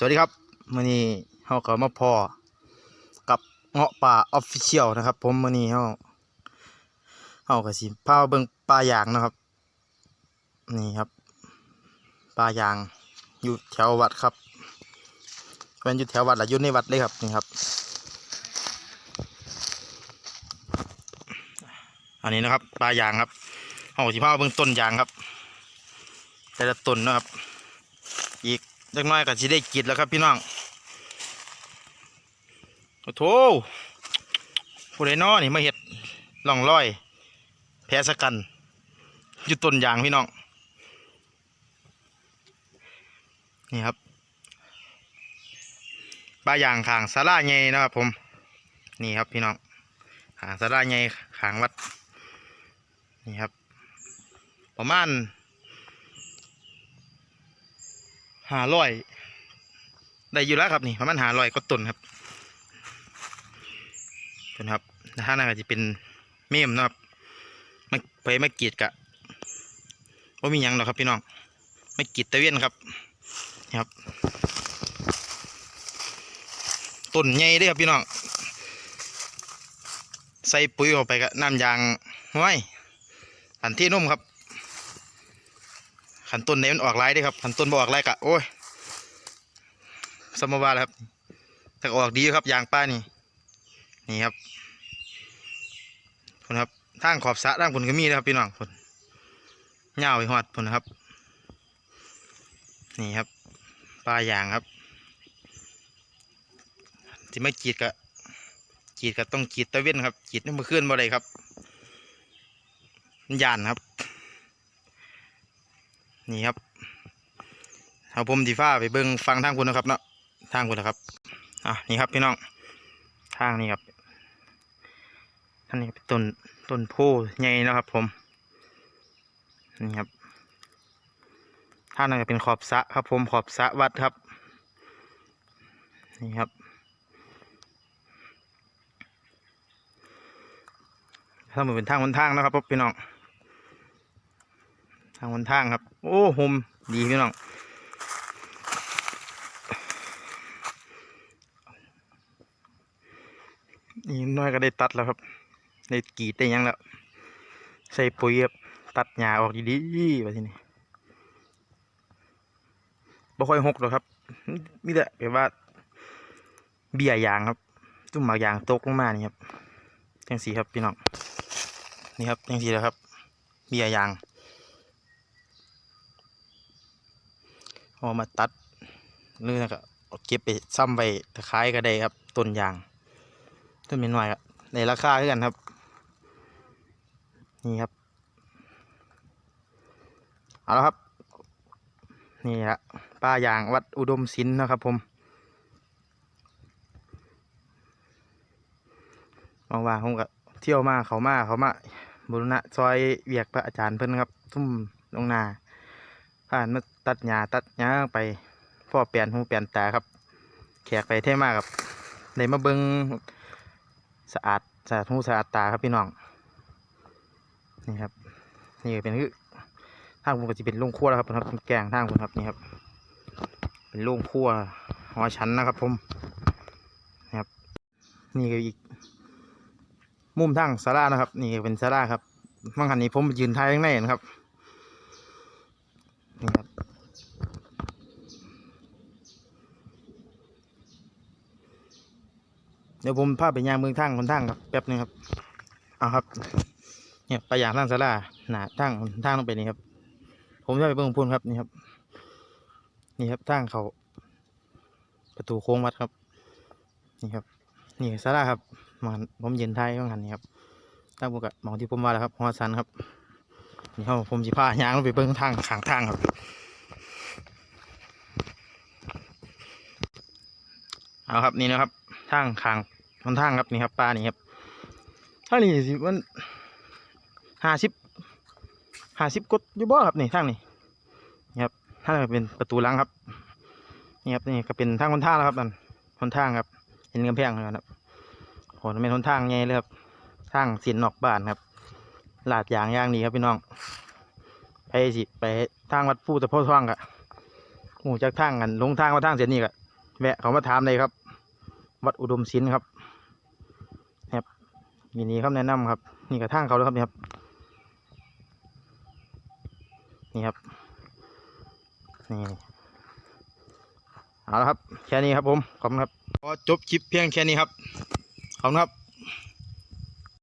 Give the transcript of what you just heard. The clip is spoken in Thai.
สวัสดีครับมื่อนี้เฮาก็มาพอกับเงาะป่าออฟฟิเชียลนะครับ ผมมื่อนี้เฮาเฮาก็สิพาเบิ่งป่ายางนะครับ นี่ครับป่ายางอยู่แถววัดครับเป็นอยู่แถววัดหรืออยู่ในวัดเลยครับนี่ครับ อันนี้นะครับป่ายางครับเฮาสิพาเบิ่งต้นยางครับ แต่ละต้นนะครับ อีกน้อยก็สิได้กินแล้วครับพี่น้องโอ้โถผู้ใดน้อนี่มาเห็ดล่องลอย แพ้สกันอยู่ต้นยางพี่น้อง นี่ครับปลายางขางสาราใหญ่นะครับผม นี่ครับพี่น้องขางสาราใหญ่ขางวัด นี่ครับ ประมาณ หาร้อยได้อยู่แล้วครับนี่ประมาณหาร้อยก็ต้นครับต้นครับถ้าน่าจะเป็นเมมนะครับไม่ไปไม่กีดกะว่ามียังหรอครับพี่น้องไม่กีดตะเวียนครับนะครับต้นใหญ่ด้อครับพี่น้องใส่ปุ๋ยเข้าไปกับน้ำยางห้วยอันที่นุ่มครับ ขันต้นไหนมันออกลายได้ครับขันต้นบออกลายกะโอ้ยสมบาลครับแต่ออกดีครับยางป้านี่ นี่ครับคุณครับทางขอบสะทางผลก็มีนะครับพี่น้องผลเงาไปหอดผลนะครับ นี่ครับปลายางครับที่ไม่กรีดกะกรีดก็ต้องกรีดตะเว้นครับกรีดนี่มาขึ้นบ่ได้ครับมันยานครับ นี่ครับเอาผมดีฟ้าไปเบิ้งฟังทางคุณนะครับเนาะทางคุณนะครับอะนี่ครับพี่น้องทางนี้ครับท่านนี้เป็นต้นต้นโพใหญ่นะครับ ผมนี่ครับท่างนั้นเป็นขอบสะครับ ผมขอบสะวัดครับ นี่ครับถ้ามันเป็นทางบนทางนะครับพี่น้อง ทางบนทางครับ โอ้โฮมดีพี่น้องนี่น้อยก็ได้ตัดแล้วครับ ได้กีดได้ยังแล้ว ใส่ปุ๋ยครับตัดหญ้าออกดีๆแบบนี้บ่ค่อยหกหรอกครับมีแต่แบบว่า เบี้ยยางครับตุ้มหมากยางตกลงมานี่ครับจังสีครับพี่น้องนี่ครับจังสีแล้วครับ เบี้ยยาง เอามาตัดหรือก็เอาเก็บไปซ้ำไปตะไคร้ก็ได้ครับต้นยาง ต้นเป็นหน่อยครับในราคาเท่ากันครับ นี่ครับเอาละครับ นี่ฮะป้ายางวัดอุดมศิลป์นะครับผมว่างๆผมก็เที่ยวมาเขามาเขามาบุรณะซอยเวียกพระอาจารย์เพิ่นครับ ทุ่มลงนาผ่านมา ตัดหญ้าตัดหญ้าไปพ่อเปลี่ยนหูเปลี่ยนตาครับ แขกไปเท่มากครับได้มาเบิงสะอาดสะอาดหูสะอาดตาครับพี่น้องนี่ครับนี่เป็นคือทางผมก็จะเป็นโรงครัวแล้วครับครับแกงทางผมครับนี่ครับ เป็นโรงครัวหอชั้นนะครับ ผมนี่ครับ นี่ก็อีก มุมทางศาลานะครับ นี่เป็นศาลาครับบางคันนี้ผมยืนท้ายข้างในนะครับ นี่ครับ เดี๋ยวผมพาไปยางเมืองทางคนทางครับแป๊บนึงครับเอาครับ เนี่ยไปยางทางสาราหนาทางทางต้องไปนี่ครับ ผมจะไปเบิ่งพูนครับนี่ครับ นี่ครับทางเขาประตูโค้งวัดครับ นี่ครับ นี่สาราครับมองผมเยืนไทยข้างหันนี่ครับทางบุกะมองที่ผมว่าแล้วครับฮอสันครับนี่ครับผมสิพายางลงไปเบิ่งทางขางทางครับเอาครับนี่นะครับ ทางข้างบนทางครับนี่ครับปลานี่ครับทางนี้สิมันห้าสิบห้าสิบกดอยู่บ่ครับนี่ทางนี้นี่ครับทางนี้เป็นประตูหลังครับนี่ครับนี่ก็เป็นทางคนทางแล้วครับนั่นคนทางครับ เห็นกำแพงเลยครับโหมันเป็นคนทางใหญ่เลยครับทางสินนอกบ้านครับลาดยางย่างนี้ครับพี่น้องไปสิไปทางวัดผู้ตะโพท่องกะหูจากทางกันลงทางมาทางเสียนี่กะแวะเขามาถามเลยครับ วัดอุดมศิลป์ครับครับมีนี้ครับแนะนำครับ นี่กระทั่งเขาแล้วครับนี่ครับ นี่ครับ นี่เอาละครับ แค่นี้ครับผม ขอบคุณครับ พอจบคลิปเพียงแค่นี้ครับ ขอบคุณครับ